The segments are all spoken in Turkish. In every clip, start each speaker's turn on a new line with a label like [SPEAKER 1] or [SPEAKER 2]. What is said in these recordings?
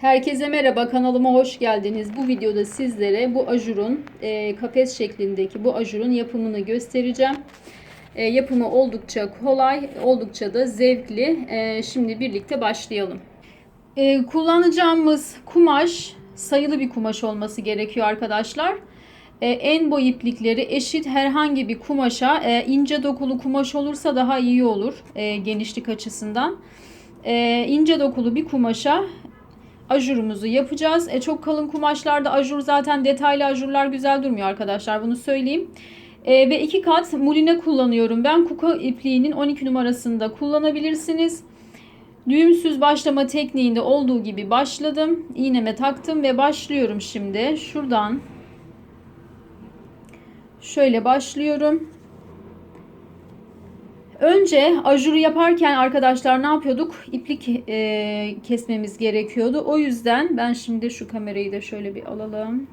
[SPEAKER 1] Herkese merhaba kanalıma hoş geldiniz. Bu videoda sizlere bu ajurun e, kafes şeklindeki bu ajurun yapımını göstereceğim. E, yapımı oldukça kolay, oldukça da zevkli. E, şimdi birlikte başlayalım. E, kullanacağımız kumaş sayılı bir kumaş olması gerekiyor arkadaşlar. E, en boy iplikleri eşit herhangi bir kumaşa e, ince dokulu kumaş olursa daha iyi olur e, genişlik açısından. E, ince dokulu bir kumaşa ajurumuzu yapacağız. E, çok kalın kumaşlarda ajur zaten detaylı ajurlar güzel durmuyor arkadaşlar bunu söyleyeyim. E, ve iki kat muline kullanıyorum. Ben kuka ipliğinin 12 numarasında kullanabilirsiniz. Düğümsüz başlama tekniğinde olduğu gibi başladım. İğneme taktım ve başlıyorum şimdi. Şuradan şöyle başlıyorum. Önce ajuru yaparken arkadaşlar ne yapıyorduk? İplik e, kesmemiz gerekiyordu. O yüzden ben şimdi şu kamerayı da şöyle bir alalım.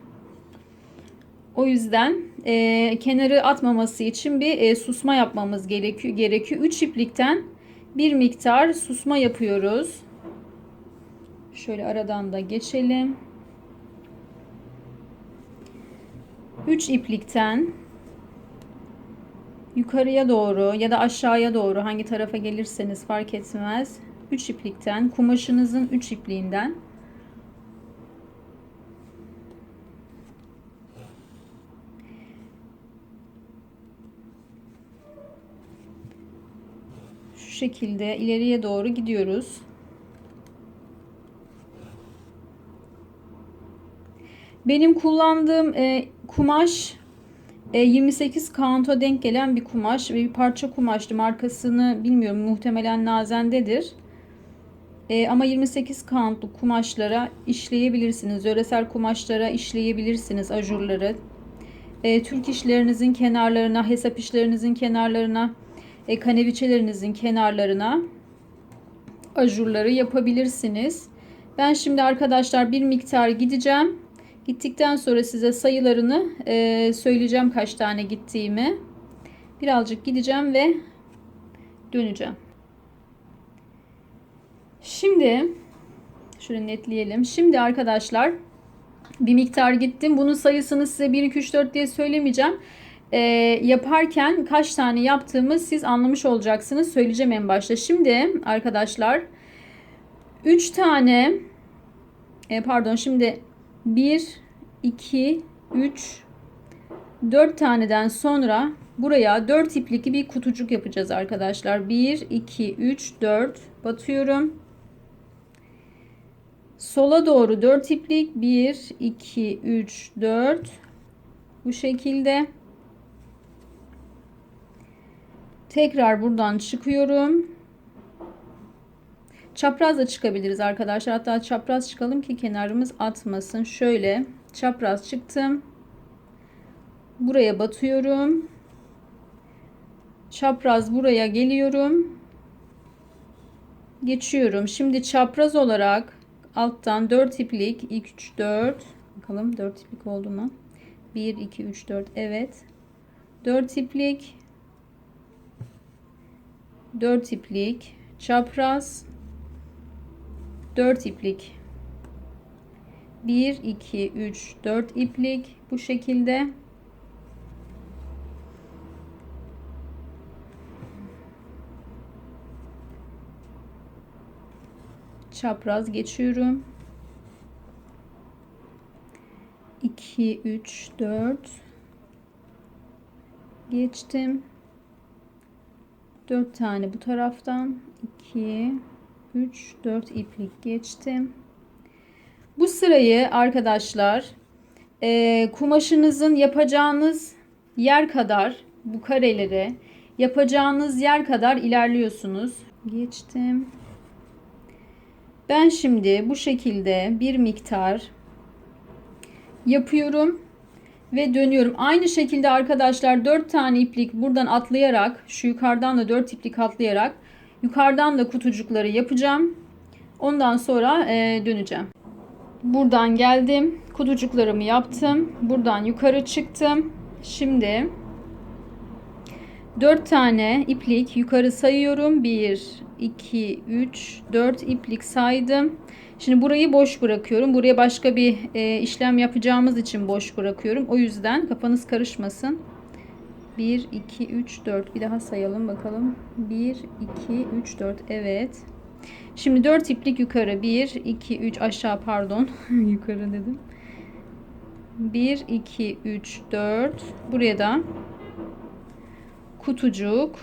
[SPEAKER 1] O yüzden e, kenarı atmaması için bir e, susma yapmamız gerekiyor. gerekiyor. 3 iplikten bir miktar susma yapıyoruz. Şöyle aradan da geçelim. 3 iplikten yukarıya doğru ya da aşağıya doğru hangi tarafa gelirseniz fark etmez. 3 iplikten kumaşınızın 3 ipliğinden şu şekilde ileriye doğru gidiyoruz. Benim kullandığım e, kumaş 28 e, kağıta denk gelen bir kumaş ve bir parça kumaştı. Markasını bilmiyorum muhtemelen Nazen'dedir. E, ama 28 kağıtlı kumaşlara işleyebilirsiniz. Yöresel kumaşlara işleyebilirsiniz ajurları. E, Türk işlerinizin kenarlarına, hesap işlerinizin kenarlarına, e, kaneviçelerinizin kenarlarına ajurları yapabilirsiniz. Ben şimdi arkadaşlar bir miktar gideceğim. Gittikten sonra size sayılarını e, söyleyeceğim kaç tane gittiğimi. Birazcık gideceğim ve döneceğim. Şimdi şöyle netleyelim. Şimdi arkadaşlar bir miktar gittim. Bunun sayısını size 1, 2, 3, 4 diye söylemeyeceğim. E, yaparken kaç tane yaptığımı siz anlamış olacaksınız. Söyleyeceğim en başta. Şimdi arkadaşlar 3 tane e, pardon şimdi 1, 2, 3, 4 taneden sonra buraya 4 iplikli bir kutucuk yapacağız arkadaşlar. 1, 2, 3, 4 batıyorum. Sola doğru 4 iplik 1, 2, 3, 4 bu şekilde. Tekrar buradan çıkıyorum. Çapraz da çıkabiliriz arkadaşlar. Hatta çapraz çıkalım ki kenarımız atmasın. Şöyle çapraz çıktım. Buraya batıyorum. Çapraz buraya geliyorum. Geçiyorum. Şimdi çapraz olarak alttan 4 iplik 2 3 4 bakalım 4 iplik oldu mu? 1 2 3 4 evet. 4 iplik 4 iplik çapraz 4 iplik. 1 2 3 4 iplik bu şekilde. Çapraz geçiyorum. 2 3 4 geçtim. 4 tane bu taraftan. 2 3 4 iplik geçtim. Bu sırayı arkadaşlar e, kumaşınızın yapacağınız yer kadar bu kareleri yapacağınız yer kadar ilerliyorsunuz. Geçtim. Ben şimdi bu şekilde bir miktar yapıyorum ve dönüyorum. Aynı şekilde arkadaşlar 4 tane iplik buradan atlayarak şu yukarıdan da 4 iplik atlayarak Yukarıdan da kutucukları yapacağım. Ondan sonra e, döneceğim. Buradan geldim. Kutucuklarımı yaptım. Buradan yukarı çıktım. Şimdi 4 tane iplik yukarı sayıyorum. 1, 2, 3, 4 iplik saydım. Şimdi burayı boş bırakıyorum. Buraya başka bir e, işlem yapacağımız için boş bırakıyorum. O yüzden kafanız karışmasın. 1, 2, 3, 4. Bir daha sayalım bakalım. 1, 2, 3, 4. Evet. Şimdi 4 iplik yukarı. 1, 2, 3 aşağı pardon. yukarı dedim. 1, 2, 3, 4. Buraya da kutucuk.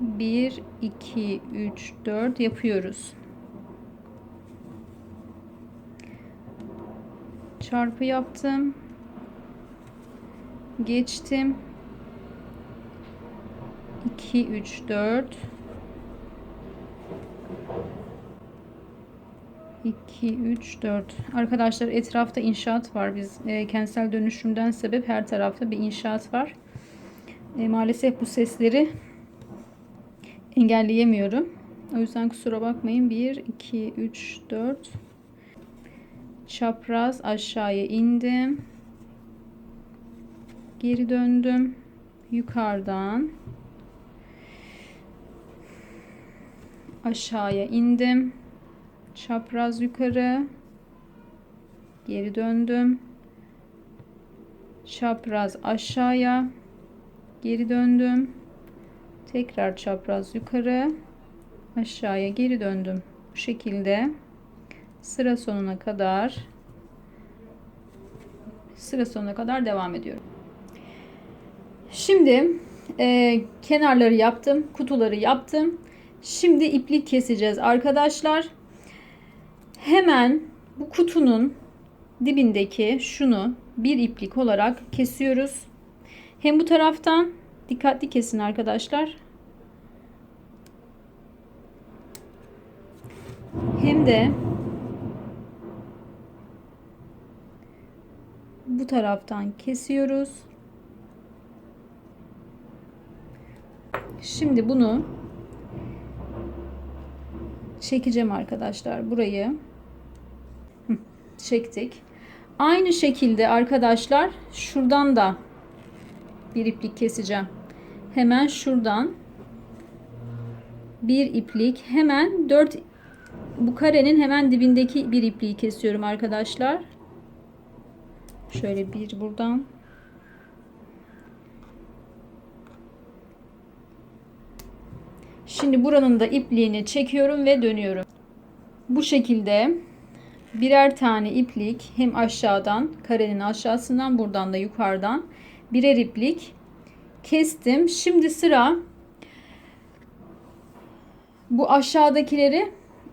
[SPEAKER 1] 1, 2, 3, 4 yapıyoruz. Çarpı yaptım. Geçtim. 2, 3, 4. 2, 3, 4. Arkadaşlar etrafta inşaat var. Biz e, kentsel dönüşümden sebep her tarafta bir inşaat var. E, maalesef bu sesleri engelleyemiyorum. O yüzden kusura bakmayın. 1, 2, 3, 4. Çapraz aşağıya indim. Geri döndüm. Yukarıdan aşağıya indim. Çapraz yukarı. Geri döndüm. Çapraz aşağıya. Geri döndüm. Tekrar çapraz yukarı. Aşağıya geri döndüm. Bu şekilde sıra sonuna kadar sıra sonuna kadar devam ediyorum. Şimdi e, kenarları yaptım, kutuları yaptım. Şimdi iplik keseceğiz arkadaşlar. Hemen bu kutunun dibindeki şunu bir iplik olarak kesiyoruz. Hem bu taraftan dikkatli kesin arkadaşlar. Hem de bu taraftan kesiyoruz. Şimdi bunu çekeceğim arkadaşlar burayı çektik. Aynı şekilde arkadaşlar şuradan da bir iplik keseceğim. Hemen şuradan bir iplik hemen 4 bu karenin hemen dibindeki bir ipliği kesiyorum arkadaşlar. Şöyle bir buradan Şimdi buranın da ipliğini çekiyorum ve dönüyorum. Bu şekilde birer tane iplik hem aşağıdan karenin aşağısından buradan da yukarıdan birer iplik kestim. Şimdi sıra bu aşağıdakileri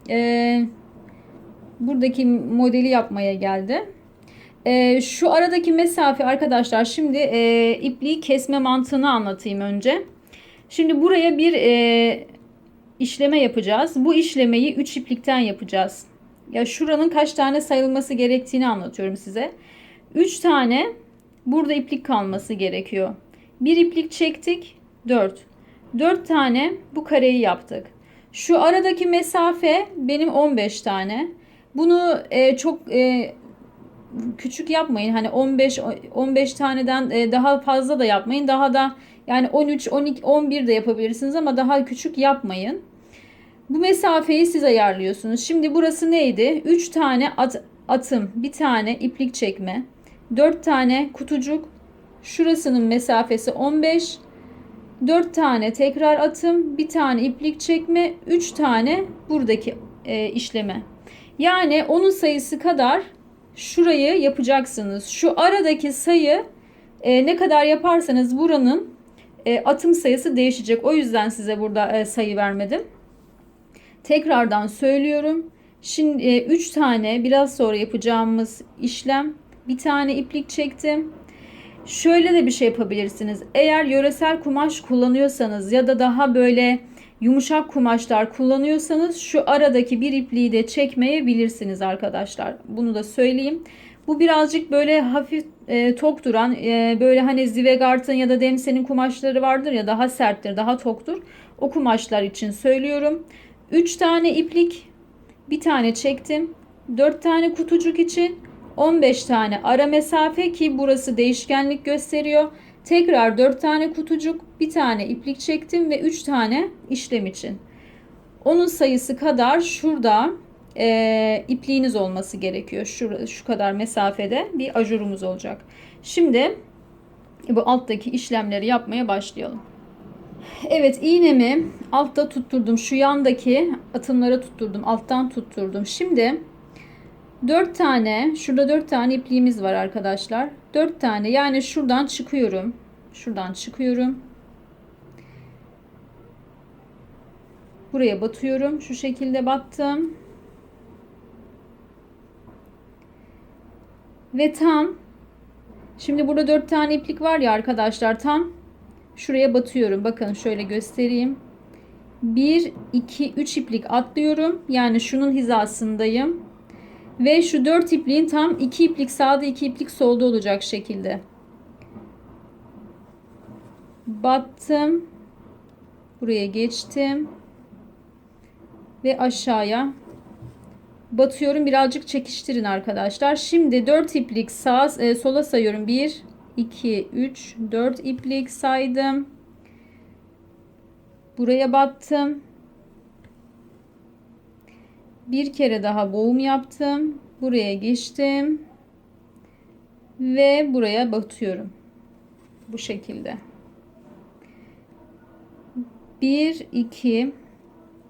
[SPEAKER 1] e, buradaki modeli yapmaya geldi. E, şu aradaki mesafe arkadaşlar şimdi e, ipliği kesme mantığını anlatayım önce. Şimdi buraya bir e, işleme yapacağız. Bu işlemeyi 3 iplikten yapacağız. Ya şuranın kaç tane sayılması gerektiğini anlatıyorum size. 3 tane burada iplik kalması gerekiyor. Bir iplik çektik 4. 4 tane bu kareyi yaptık. Şu aradaki mesafe benim 15 tane. Bunu e, çok e, küçük yapmayın. Hani 15 15 taneden e, daha fazla da yapmayın. Daha da yani 13, 12, 11 de yapabilirsiniz ama daha küçük yapmayın. Bu mesafeyi siz ayarlıyorsunuz. Şimdi burası neydi? 3 tane at, atım, bir tane iplik çekme, 4 tane kutucuk. Şurasının mesafesi 15. 4 tane tekrar atım, bir tane iplik çekme, 3 tane buradaki e, işleme. Yani onun sayısı kadar şurayı yapacaksınız. Şu aradaki sayı e, ne kadar yaparsanız buranın e, atım sayısı değişecek. O yüzden size burada e, sayı vermedim. Tekrardan söylüyorum. Şimdi 3 e, tane biraz sonra yapacağımız işlem. Bir tane iplik çektim. Şöyle de bir şey yapabilirsiniz. Eğer yöresel kumaş kullanıyorsanız ya da daha böyle yumuşak kumaşlar kullanıyorsanız şu aradaki bir ipliği de çekmeyebilirsiniz arkadaşlar. Bunu da söyleyeyim. Bu birazcık böyle hafif e, tok duran e, böyle hani Zivegart'ın ya da Denise'nin kumaşları vardır ya daha serttir, daha toktur. O kumaşlar için söylüyorum. 3 tane iplik, bir tane çektim. 4 tane kutucuk için 15 tane ara mesafe ki burası değişkenlik gösteriyor. Tekrar 4 tane kutucuk, bir tane iplik çektim ve 3 tane işlem için. Onun sayısı kadar şurada e, ipliğiniz olması gerekiyor. Şu, şu kadar mesafede bir ajurumuz olacak. Şimdi bu alttaki işlemleri yapmaya başlayalım. Evet iğnemi altta tutturdum. Şu yandaki atımlara tutturdum. Alttan tutturdum. Şimdi 4 tane şurada 4 tane ipliğimiz var arkadaşlar. 4 tane yani şuradan çıkıyorum. Şuradan çıkıyorum. Buraya batıyorum. Şu şekilde battım. Ve tam şimdi burada 4 tane iplik var ya arkadaşlar tam şuraya batıyorum. Bakın şöyle göstereyim. 1 2 3 iplik atlıyorum. Yani şunun hizasındayım. Ve şu 4 ipliğin tam 2 iplik sağda 2 iplik solda olacak şekilde. Battım. Buraya geçtim. Ve aşağıya batıyorum. Birazcık çekiştirin arkadaşlar. Şimdi 4 iplik sağ e, sola sayıyorum. 1 2 3 4 iplik saydım. Buraya battım. Bir kere daha boğum yaptım. Buraya geçtim. Ve buraya batıyorum. Bu şekilde. 1 2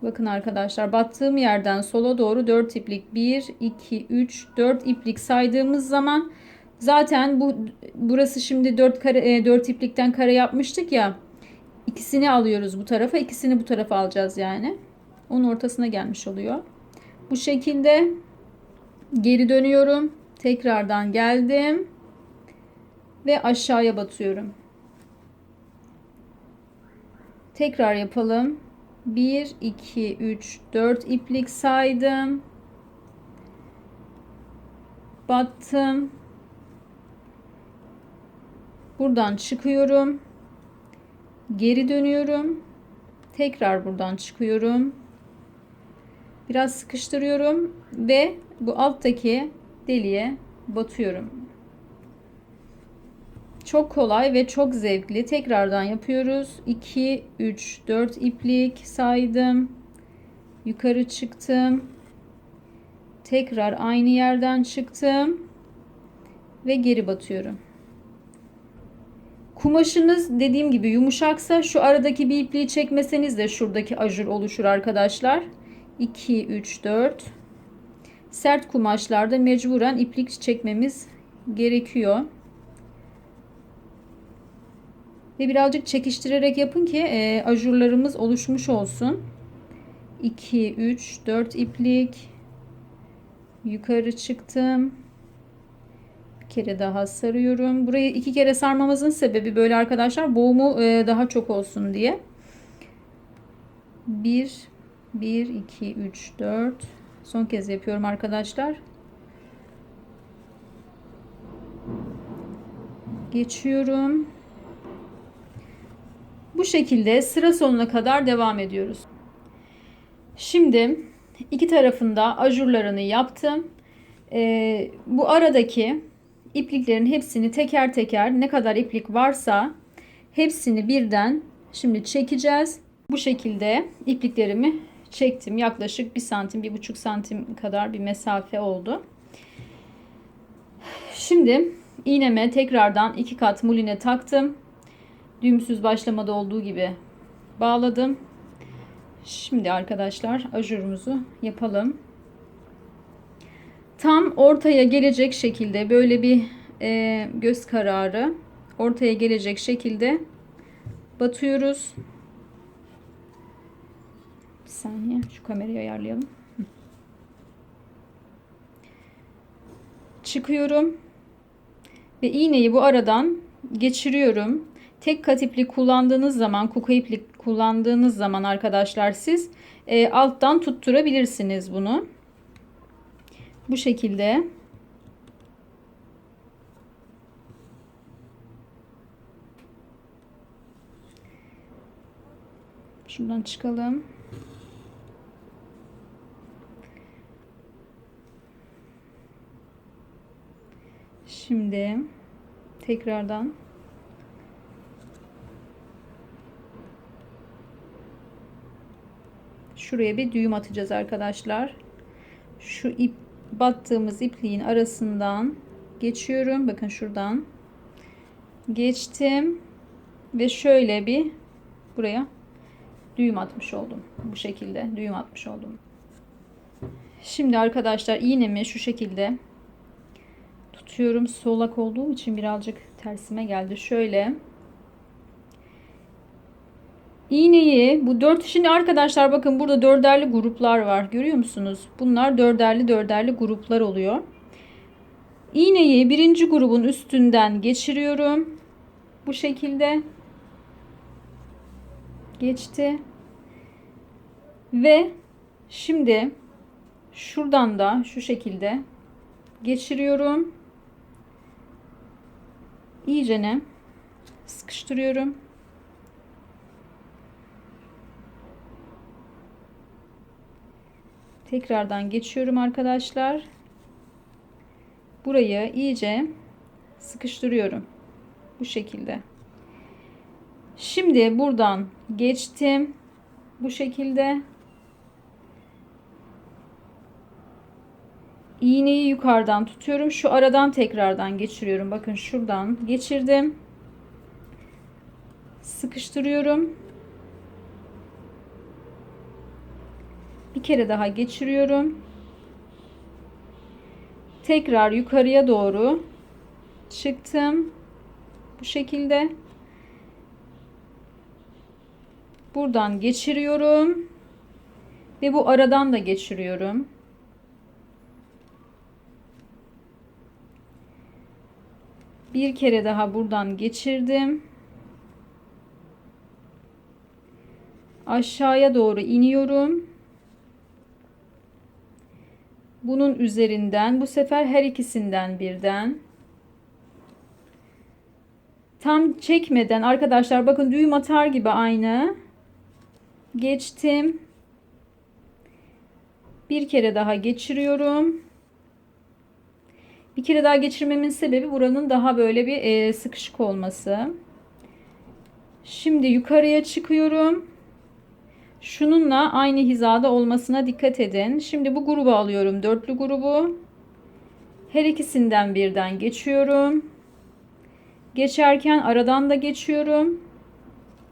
[SPEAKER 1] Bakın arkadaşlar battığım yerden sola doğru 4 iplik 1 2 3 4 iplik saydığımız zaman zaten bu burası şimdi 4 kare 4 iplikten kare yapmıştık ya. İkisini alıyoruz bu tarafa, ikisini bu tarafa alacağız yani. Onun ortasına gelmiş oluyor. Bu şekilde geri dönüyorum. Tekrardan geldim ve aşağıya batıyorum. Tekrar yapalım. 1 2 3 4 iplik saydım. Battım. Buradan çıkıyorum. Geri dönüyorum. Tekrar buradan çıkıyorum. Biraz sıkıştırıyorum ve bu alttaki deliğe batıyorum. Çok kolay ve çok zevkli. Tekrardan yapıyoruz. 2, 3, 4 iplik saydım. Yukarı çıktım. Tekrar aynı yerden çıktım. Ve geri batıyorum. Kumaşınız dediğim gibi yumuşaksa şu aradaki bir ipliği çekmeseniz de şuradaki ajur oluşur arkadaşlar. 2, 3, 4. Sert kumaşlarda mecburen iplik çekmemiz gerekiyor. Ve birazcık çekiştirerek yapın ki e, ajurlarımız oluşmuş olsun. 2, 3, 4 iplik. Yukarı çıktım. Bir kere daha sarıyorum. Burayı iki kere sarmamızın sebebi böyle arkadaşlar. Boğumu e, daha çok olsun diye. 1, 1, 2, 3, 4. Son kez yapıyorum arkadaşlar. Geçiyorum. Bu şekilde sıra sonuna kadar devam ediyoruz. Şimdi iki tarafında ajurlarını yaptım. Ee, bu aradaki ipliklerin hepsini teker teker ne kadar iplik varsa hepsini birden şimdi çekeceğiz. Bu şekilde ipliklerimi çektim. Yaklaşık 1 santim, 1,5 santim kadar bir mesafe oldu. Şimdi iğneme tekrardan iki kat muline taktım düğümsüz başlamada olduğu gibi bağladım. Şimdi arkadaşlar ajurumuzu yapalım. Tam ortaya gelecek şekilde böyle bir e, göz kararı ortaya gelecek şekilde batıyoruz. Bir saniye şu kamerayı ayarlayalım. Çıkıyorum ve iğneyi bu aradan geçiriyorum. Tek kat iplik kullandığınız zaman, kuka iplik kullandığınız zaman arkadaşlar siz e, alttan tutturabilirsiniz bunu. Bu şekilde. Şuradan çıkalım. Şimdi tekrardan Şuraya bir düğüm atacağız arkadaşlar. şu ip battığımız ipliğin arasından geçiyorum. Bakın şuradan geçtim ve şöyle bir buraya düğüm atmış oldum. Bu şekilde düğüm atmış oldum. Şimdi arkadaşlar iğnemi şu şekilde tutuyorum. Solak olduğum için birazcık tersime geldi. Şöyle iğneyi bu dört şimdi arkadaşlar bakın burada dörderli gruplar var. Görüyor musunuz? Bunlar dörderli dörderli gruplar oluyor. İğneyi birinci grubun üstünden geçiriyorum. Bu şekilde geçti. Ve şimdi şuradan da şu şekilde geçiriyorum. İyicene sıkıştırıyorum. Tekrardan geçiyorum arkadaşlar. Burayı iyice sıkıştırıyorum. Bu şekilde. Şimdi buradan geçtim. Bu şekilde. İğneyi yukarıdan tutuyorum. Şu aradan tekrardan geçiriyorum. Bakın şuradan geçirdim. Sıkıştırıyorum. Bir kere daha geçiriyorum. Tekrar yukarıya doğru çıktım. Bu şekilde. Buradan geçiriyorum. Ve bu aradan da geçiriyorum. Bir kere daha buradan geçirdim. Aşağıya doğru iniyorum. Bunun üzerinden bu sefer her ikisinden birden tam çekmeden arkadaşlar bakın düğüm atar gibi aynı geçtim. Bir kere daha geçiriyorum. Bir kere daha geçirmemin sebebi buranın daha böyle bir sıkışık olması. Şimdi yukarıya çıkıyorum. Şununla aynı hizada olmasına dikkat edin. Şimdi bu grubu alıyorum. Dörtlü grubu. Her ikisinden birden geçiyorum. Geçerken aradan da geçiyorum.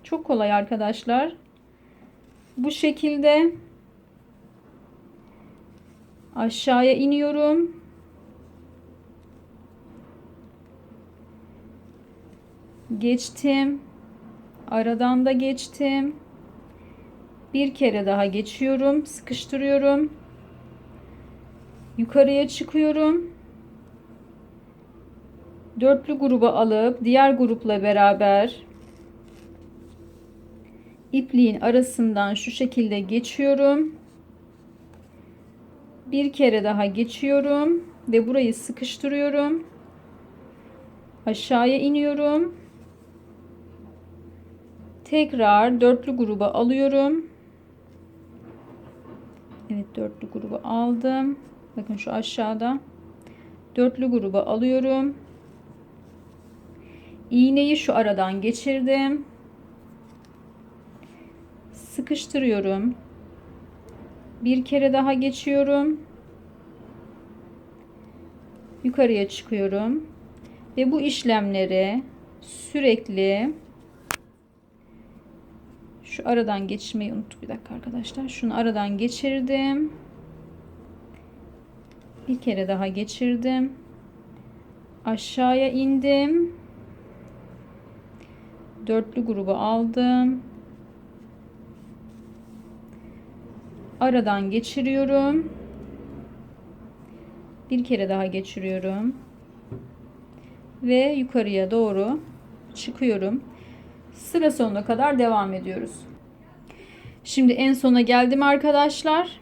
[SPEAKER 1] Çok kolay arkadaşlar. Bu şekilde aşağıya iniyorum. Geçtim. Aradan da geçtim. Bir kere daha geçiyorum. Sıkıştırıyorum. Yukarıya çıkıyorum. Dörtlü gruba alıp diğer grupla beraber ipliğin arasından şu şekilde geçiyorum. Bir kere daha geçiyorum ve burayı sıkıştırıyorum. Aşağıya iniyorum. Tekrar dörtlü gruba alıyorum. Evet dörtlü grubu aldım. Bakın şu aşağıda. Dörtlü grubu alıyorum. İğneyi şu aradan geçirdim. Sıkıştırıyorum. Bir kere daha geçiyorum. Yukarıya çıkıyorum. Ve bu işlemleri sürekli şu aradan geçmeyi unuttuk. Bir dakika arkadaşlar. Şunu aradan geçirdim. Bir kere daha geçirdim. Aşağıya indim. Dörtlü grubu aldım. Aradan geçiriyorum. Bir kere daha geçiriyorum. Ve yukarıya doğru çıkıyorum. Sıra sonuna kadar devam ediyoruz. Şimdi en sona geldim arkadaşlar.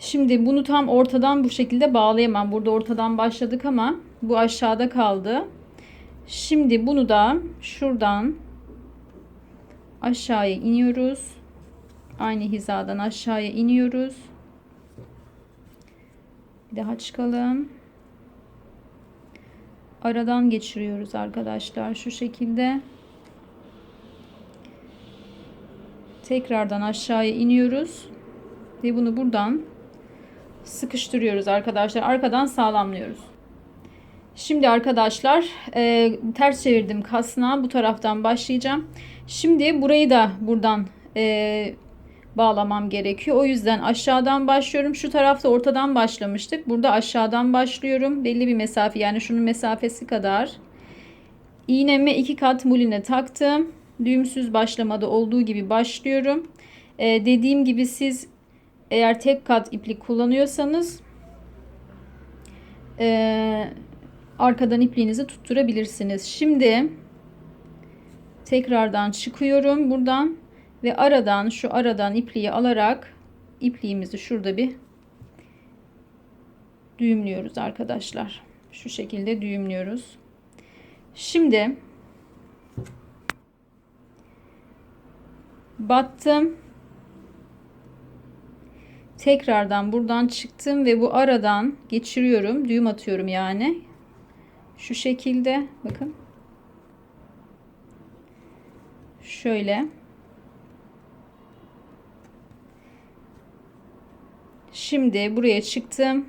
[SPEAKER 1] Şimdi bunu tam ortadan bu şekilde bağlayamam. Burada ortadan başladık ama bu aşağıda kaldı. Şimdi bunu da şuradan aşağıya iniyoruz. Aynı hizadan aşağıya iniyoruz. Bir daha çıkalım. Aradan geçiriyoruz arkadaşlar şu şekilde. Tekrardan aşağıya iniyoruz. Ve bunu buradan sıkıştırıyoruz arkadaşlar. Arkadan sağlamlıyoruz. Şimdi arkadaşlar e, ters çevirdim kasnağı. Bu taraftan başlayacağım. Şimdi burayı da buradan e, bağlamam gerekiyor. O yüzden aşağıdan başlıyorum. Şu tarafta ortadan başlamıştık. Burada aşağıdan başlıyorum. Belli bir mesafe yani şunun mesafesi kadar. İğneme iki kat muline taktım. Düğümsüz başlamada olduğu gibi başlıyorum. Ee, dediğim gibi siz eğer tek kat iplik kullanıyorsanız e, arkadan ipliğinizi tutturabilirsiniz. Şimdi tekrardan çıkıyorum buradan ve aradan şu aradan ipliği alarak ipliğimizi şurada bir düğümlüyoruz arkadaşlar. Şu şekilde düğümlüyoruz. Şimdi battım. Tekrardan buradan çıktım ve bu aradan geçiriyorum. Düğüm atıyorum yani. Şu şekilde bakın. Şöyle. Şimdi buraya çıktım.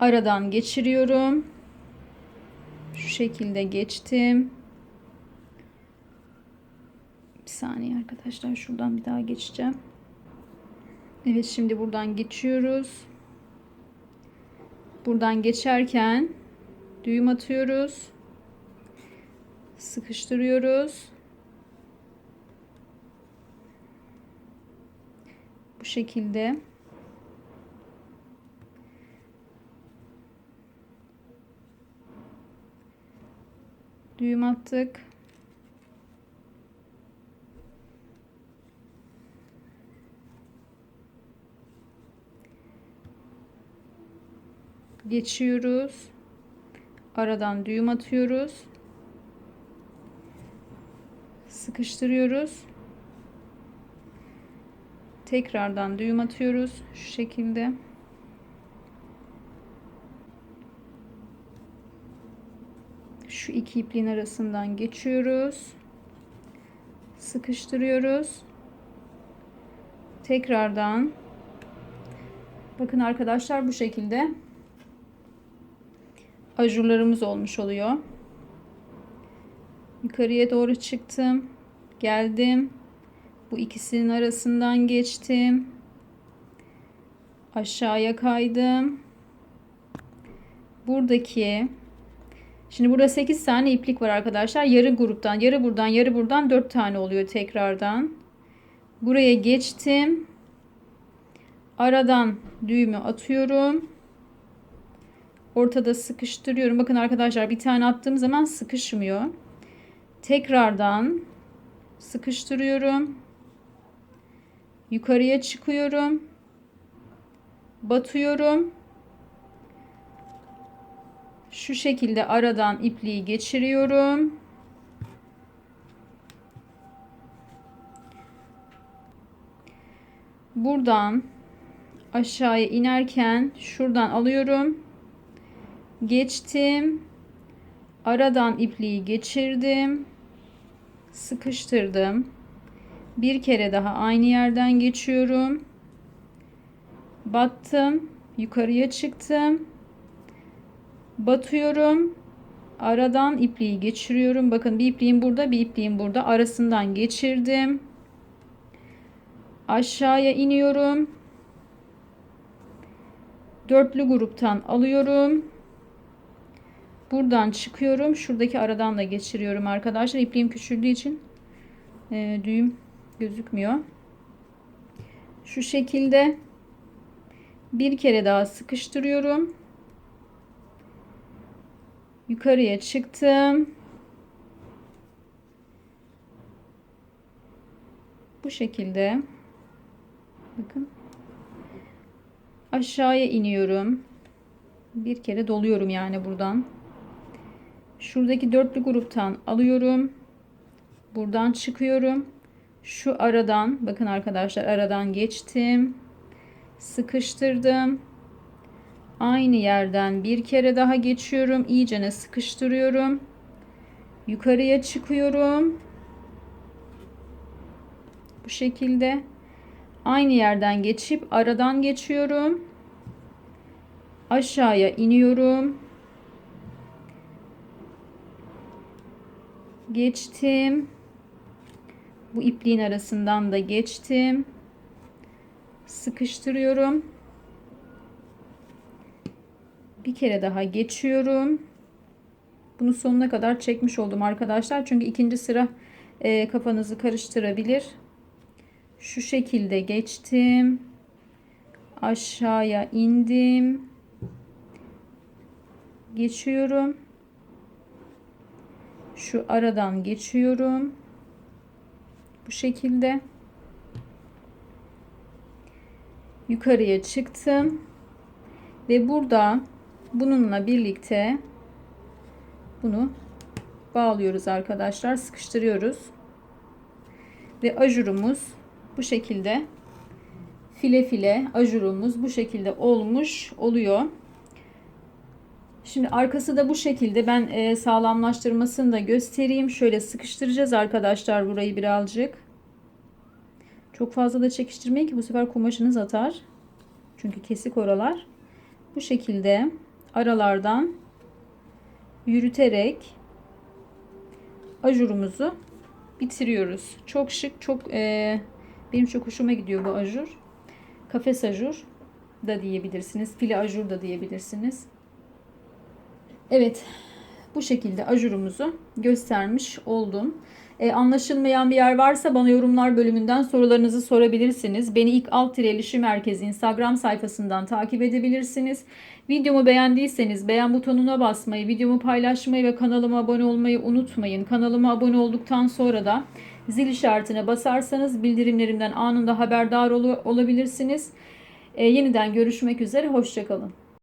[SPEAKER 1] Aradan geçiriyorum. Şu şekilde geçtim. Bir saniye arkadaşlar şuradan bir daha geçeceğim. Evet şimdi buradan geçiyoruz. Buradan geçerken düğüm atıyoruz. Sıkıştırıyoruz. Bu şekilde. Düğüm attık. Geçiyoruz. Aradan düğüm atıyoruz. Sıkıştırıyoruz. Tekrardan düğüm atıyoruz. Şu şekilde. Şu iki ipliğin arasından geçiyoruz. Sıkıştırıyoruz. Tekrardan bakın arkadaşlar bu şekilde ajurlarımız olmuş oluyor. Yukarıya doğru çıktım. Geldim. Bu ikisinin arasından geçtim. Aşağıya kaydım. Buradaki Şimdi burada 8 tane iplik var arkadaşlar. Yarı gruptan, yarı buradan, yarı buradan 4 tane oluyor tekrardan. Buraya geçtim. Aradan düğümü atıyorum. Ortada sıkıştırıyorum. Bakın arkadaşlar bir tane attığım zaman sıkışmıyor. Tekrardan sıkıştırıyorum. Yukarıya çıkıyorum. Batıyorum. Şu şekilde aradan ipliği geçiriyorum. Buradan aşağıya inerken şuradan alıyorum. Geçtim. Aradan ipliği geçirdim. Sıkıştırdım. Bir kere daha aynı yerden geçiyorum. Battım. Yukarıya çıktım. Batıyorum. Aradan ipliği geçiriyorum. Bakın bir ipliğim burada, bir ipliğim burada. Arasından geçirdim. Aşağıya iniyorum. Dörtlü gruptan alıyorum. Buradan çıkıyorum. Şuradaki aradan da geçiriyorum arkadaşlar. İpliğim küçüldüğü için e, düğüm gözükmüyor. Şu şekilde bir kere daha sıkıştırıyorum. Yukarıya çıktım. Bu şekilde. Bakın. Aşağıya iniyorum. Bir kere doluyorum yani buradan. Şuradaki dörtlü gruptan alıyorum. Buradan çıkıyorum. Şu aradan bakın arkadaşlar aradan geçtim. Sıkıştırdım. Aynı yerden bir kere daha geçiyorum. İyicene sıkıştırıyorum. Yukarıya çıkıyorum. Bu şekilde aynı yerden geçip aradan geçiyorum. Aşağıya iniyorum. Geçtim. Bu ipliğin arasından da geçtim. Sıkıştırıyorum. Bir kere daha geçiyorum. Bunu sonuna kadar çekmiş oldum arkadaşlar. Çünkü ikinci sıra e, kafanızı karıştırabilir. Şu şekilde geçtim. Aşağıya indim. Geçiyorum. Şu aradan geçiyorum. Bu şekilde. Yukarıya çıktım. Ve burada bununla birlikte bunu bağlıyoruz arkadaşlar. Sıkıştırıyoruz. Ve ajurumuz bu şekilde file file ajurumuz bu şekilde olmuş oluyor. Şimdi arkası da bu şekilde ben e, sağlamlaştırmasını da göstereyim. Şöyle sıkıştıracağız arkadaşlar burayı birazcık. Çok fazla da çekiştirmeyin ki bu sefer kumaşınız atar. Çünkü kesik oralar. Bu şekilde aralardan yürüterek ajurumuzu bitiriyoruz. Çok şık, çok e, benim çok hoşuma gidiyor bu ajur. Kafes ajur da diyebilirsiniz. File ajur da diyebilirsiniz. Evet. Bu şekilde ajurumuzu göstermiş oldum. Ee, anlaşılmayan bir yer varsa bana yorumlar bölümünden sorularınızı sorabilirsiniz. Beni ilk alt tireli şu merkez Instagram sayfasından takip edebilirsiniz. Videomu beğendiyseniz beğen butonuna basmayı, videomu paylaşmayı ve kanalıma abone olmayı unutmayın. Kanalıma abone olduktan sonra da zil işaretine basarsanız bildirimlerimden anında haberdar ol- olabilirsiniz. Ee, yeniden görüşmek üzere, hoşçakalın.